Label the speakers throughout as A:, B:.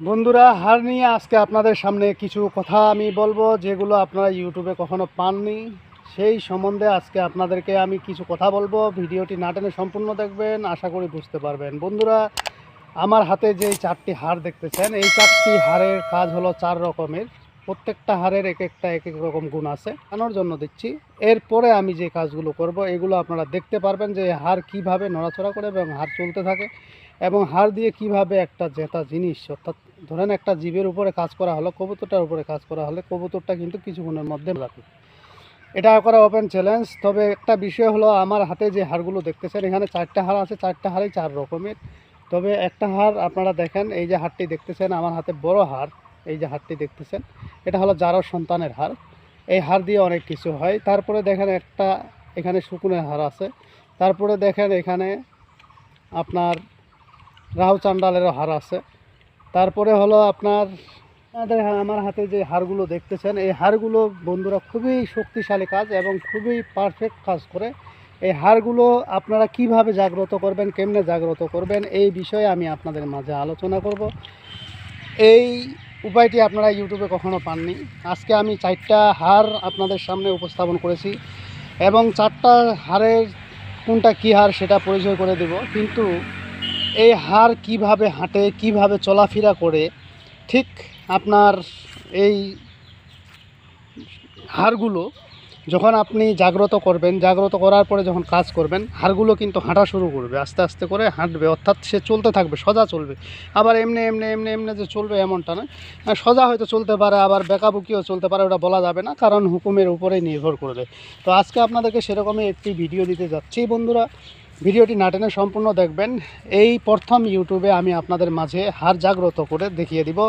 A: বন্ধুরা, হার নিয়ে আজকে আপনাদের সামনে কিছু কথা আমি বলব, যেগুলো আপনারা ইউটিউবে কখনো পাননি। সেই সম্বন্ধে আজকে আপনাদেরকে আমি কিছু কথা বলব। ভিডিওটি না টেনে সম্পূর্ণ দেখবেন, আশা করি বুঝতে পারবেন। বন্ধুরা, আমার হাতে যে চারটি হার দেখতেছেন, এই চারটি হারের কাজ হলো চার রকমের। প্রত্যেকটা হারের এক একটা এক এক রকম গুণ আছে। কেনার জন্য দিচ্ছি। এরপরে আমি যে কাজগুলো করব, এগুলো আপনারা দেখতে পারবেন যে হার কীভাবে নড়াচড়া করে এবং হার চলতে থাকে এবং হার দিয়ে কীভাবে একটা জেতা জিনিস, অর্থাৎ ধরেন একটা জীবের উপরে কাজ করা হলো, কবুতরটার উপরে কাজ করা হলে, কবুতরটা কিন্তু কিছুক্ষণের মধ্যে রাখে এটা করা ওপেন চ্যালেঞ্জ তবে একটা বিষয় হলো আমার হাতে যে হারগুলো দেখতেছেন, এখানে চারটা হার আছে, চারটা হারই চার রকমের। তবে একটা হার আপনারা দেখেন, এই যে হারটি দেখতেছেন, আমার হাতে বড় হার এই যে হারটি দেখতেছেন, এটা হলো জারো সন্তানের হার এই হার দিয়ে অনেক কিছু হয়। তারপরে দেখেন একটা এখানে শুকুনের হার আছে। তারপরে দেখেন এখানে আপনার রাহু চান্ডালেরও হার আছে। তারপরে হলো আপনার আমার হাতে যে হারগুলো দেখতেছেন, এই হারগুলো বন্ধুরা খুবই শক্তিশালী কাজ এবং খুবই পারফেক্ট কাজ করে। এই হারগুলো আপনারা কীভাবে জাগ্রত করবেন, কেমনে জাগ্রত করবেন, এই বিষয়ে আমি আপনাদের মাঝে আলোচনা করব। এই উপায়টি আপনারা ইউটিউবে কখনো পাননি। আজকে আমি চারটা হার আপনাদের সামনে উপস্থাপন করেছি এবং চারটা হারের কোনটা কী হার সেটা পরিচয় করে দেব। কিন্তু এই হার কীভাবে হাঁটে, কীভাবে চলাফেরা করে, ঠিক আপনার এই হাড়গুলো যখন আপনি জাগ্রত করবেন, জাগ্রত করার পরে যখন কাজ করবেন হাড়গুলো কিন্তু হাঁটা শুরু করবে, আস্তে আস্তে করে হাঁটবে, অর্থাৎ সে চলতে থাকবে, সজা চলবে। আবার এমনি এমনি এমনি এমনি যে চলবে এমনটা নয় সোজা হয়তো চলতে পারে, আবার বেকাবুকিও চলতে পারে, ওটা বলা যাবে না, কারণ হুকুমের উপরেই নির্ভর করবে তো আজকে আপনাদেরকে সেরকমই একটি ভিডিও দিতে যাচ্ছি, বন্ধুরা। ভিডিওটি না টেনে সম্পূর্ণ দেখবেন। এই প্রথম ইউটিউবে আমি আপনাদের মাঝে হার জাগ্রত করে দেখিয়ে দিব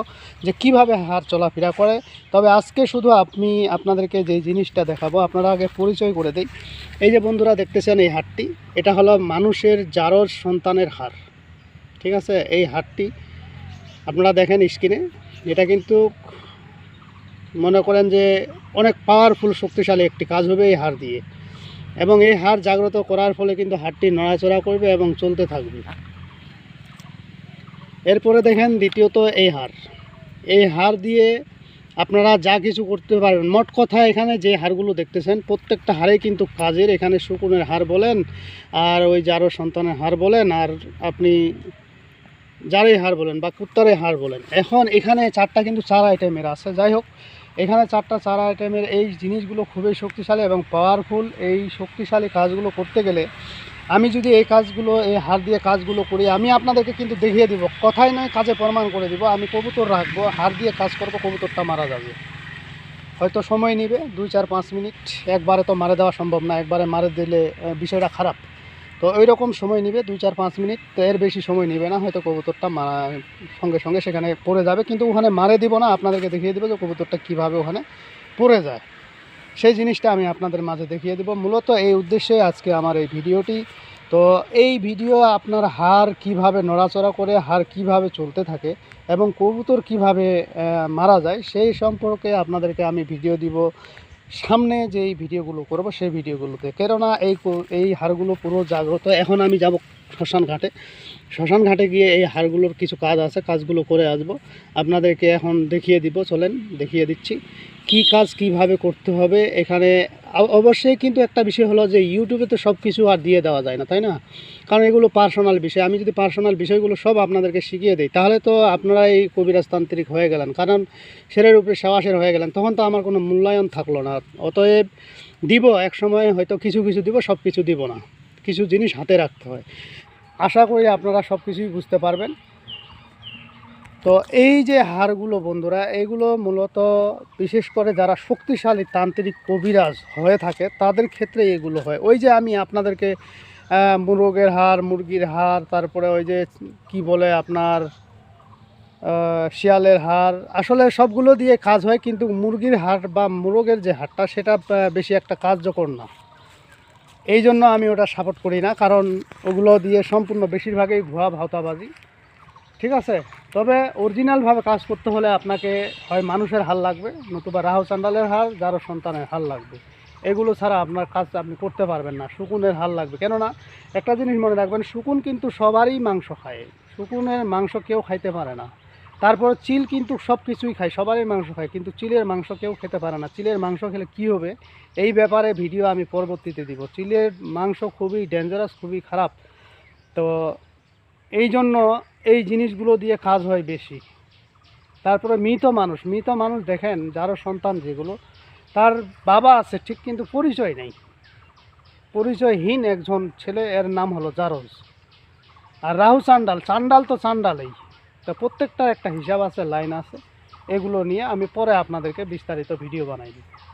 A: যে কীভাবে হার চলাফেরা করে। তবে আজকে শুধু আপনি, আপনাদেরকে যে জিনিসটা দেখাবো, আপনারা আগে পরিচয় করে দিই। এই যে বন্ধুরা দেখতেছেন এই হারটি, এটা হলো মানুষের জারর সন্তানের হার। ঠিক আছে? এই হারটি আপনারা দেখেন স্ক্রিনে। এটা কিন্তু মনে করেন যে অনেক পাওয়ারফুল শক্তিশালী একটি কাজ হবে এই হার দিয়ে। এবং এই হার জাগ্রত করার ফলে কিন্তু হাড়টি নড়াচড়া করবে এবং চলতে থাকবে। এরপরে দেখেন দ্বিতীয়ত এই হার। এই হার দিয়ে আপনারা যা কিছু করতে পারবেন, মোট কথা এখানে যে হারগুলো দেখতেছেন, প্রত্যেকটা হারেই কিন্তু কাজের এখানে শকুনের হার বলেন, আর ওই যারও সন্তানের হার বলেন, আর আপনি যারই হার বলেন বা কুত্তারে হার বলেন, এখন এখানে চারটা কিন্তু চার আইটেমের আছে। যাই হোক, এখানে চারটা চার আইটেমের এই জিনিসগুলো খুবই শক্তিশালী এবং পাওয়ারফুল এই শক্তিশালী কাজগুলো করতে গেলে আমি যদি এই কাজগুলো, এই হার দিয়ে কাজগুলো করি, আমি আপনাদেরকে কিন্তু দেখিয়ে দিব। কথাই নয়, কাজে প্রমাণ করে দিব। আমি কবুতর রাখব, হার দিয়ে কাজ করব, কবুতরটা মারা যাবে। হয়তো সময় নেবে, দুই, চার, পাঁচ মিনিট। একবারে তো মারে দেওয়া সম্ভব না। একবারে মারে দিলে বিষয়টা খারাপ। তো ওই রকম সময় নেবে, দুই চার পাঁচ মিনিট, তো এর বেশি সময় নেবে না, হয়তো কবুতরটা সঙ্গে সঙ্গে সেখানে পড়ে যাবে। কিন্তু ওখানে মারে দিব না, আপনাদেরকে দেখিয়ে দেবো যে কবুতরটা কীভাবে ওখানে পড়ে যায়। সেই জিনিসটা আমি আপনাদের মাঝে দেখিয়ে দেবো। মূলত এই উদ্দেশ্যে আজকে আমার এই ভিডিওটি। তো এই ভিডিও আপনার হার কীভাবে নড়াচড়া করে হার কীভাবে চলতে থাকে এবং কবুতর কীভাবে মারা যায়, সেই সম্পর্কে আপনাদেরকে আমি ভিডিও দিব। সামনে যেই ভিডিওগুলো করব, সেই ভিডিওগুলোতে। কেননা এই এই হারগুলো পুরো জাগ্রত। এখন আমি যাব শ্মশান ঘাটে। শ্মশান ঘাটে গিয়ে এই হারগুলোর কিছু কাজ আছে, কাজগুলো করে আসব। আপনাদেরকে এখন দেখিয়ে দিব, চলেন, দেখিয়ে দিচ্ছি। কি কাজ কীভাবে করতে হবে এখানে? অবশ্যই কিন্তু একটা বিষয় হলো যে ইউটিউবে তো সব কিছু আর দিয়ে দেওয়া যায় না, তাই না? কারণ এগুলো পার্সোনাল বিষয়। আমি যদি পার্সোনাল বিষয়গুলো সব আপনাদেরকে শিখিয়ে দিই, তাহলে তো আপনারা এই কবিরাজতান্ত্রিক হয়ে গেলেন। কারণ সেরের উপরে সেবাসের হয়ে গেলেন, তখন তো আমার কোনো মূল্যায়ন থাকল না। অতএব দিব এক সময় হয়তো কিছু কিছু দিব সব কিছু দিব না। কিছু জিনিস হাতে রাখতে হয়। আশা করি আপনারা সব কিছুই বুঝতে পারবেন। তো এই যে হারগুলো বন্ধুরা এইগুলো মূলত বিশেষ করে যারা শক্তিশালী তান্ত্রিক কবিরাজ হয়ে থাকে, তাদের ক্ষেত্রে এগুলো হয়। ওই যে আমি আপনাদেরকে মুরগের হার মুরগির হার তারপরে ওই যে কি বলে আপনার শিয়ালের হার আসলে সবগুলো দিয়ে কাজ হয়, কিন্তু মুরগির হার বা মুরগের যে হারটা সেটা বেশি একটা কার্যকর না। এই জন্য আমি ওটা সাপোর্ট করি না, কারণ ওগুলো দিয়ে সম্পূর্ণ বেশিরভাগই ভুয়া ভাওতাবাজি। ঠিক আছে? তবে অরিজিনালভাবে কাজ করতে হলে আপনাকে হয় মানুষের হাল লাগবে, নতুবা রাহু চান্ডালের হাল যারও সন্তানের হাল লাগবে। এগুলো ছাড়া আপনার কাজ আপনি করতে পারবেন না, শুকুনের হাল লাগবে। কেননা, একটা জিনিস মনে রাখবেন, শুকুন কিন্তু সবারই মাংস খায়। শুকুনের মাংস কেউ খাইতে পারে না। তারপর চিল কিন্তু সব কিছুই খায়, সবারই মাংস খায়, কিন্তু চিলের মাংস কেউ খেতে পারে না। চিলের মাংস খেলে কি হবে? এই ব্যাপারে ভিডিও আমি পরবর্তীতে দিব। চিলের মাংস খুবই ডেঞ্জারাস খুবই খারাপ। তো এই জন্য এই জিনিসগুলো দিয়ে কাজ হয় বেশি। তারপরে মৃত মানুষ মৃত মানুষ দেখেন, যারও সন্তান যেগুলো, তার বাবা আছে, ঠিক কিন্তু পরিচয় নেই। পরিচয়হীন একজন ছেলে, এর নাম হলো জারজ। আর রাহু চান্ডাল চান্ডাল তো চান্ডালেই। তো প্রত্যেকটা একটা হিসাব আছে, লাইন আছে। এগুলো নিয়ে আমি পরে আপনাদেরকে বিস্তারিত ভিডিও বানাই দিই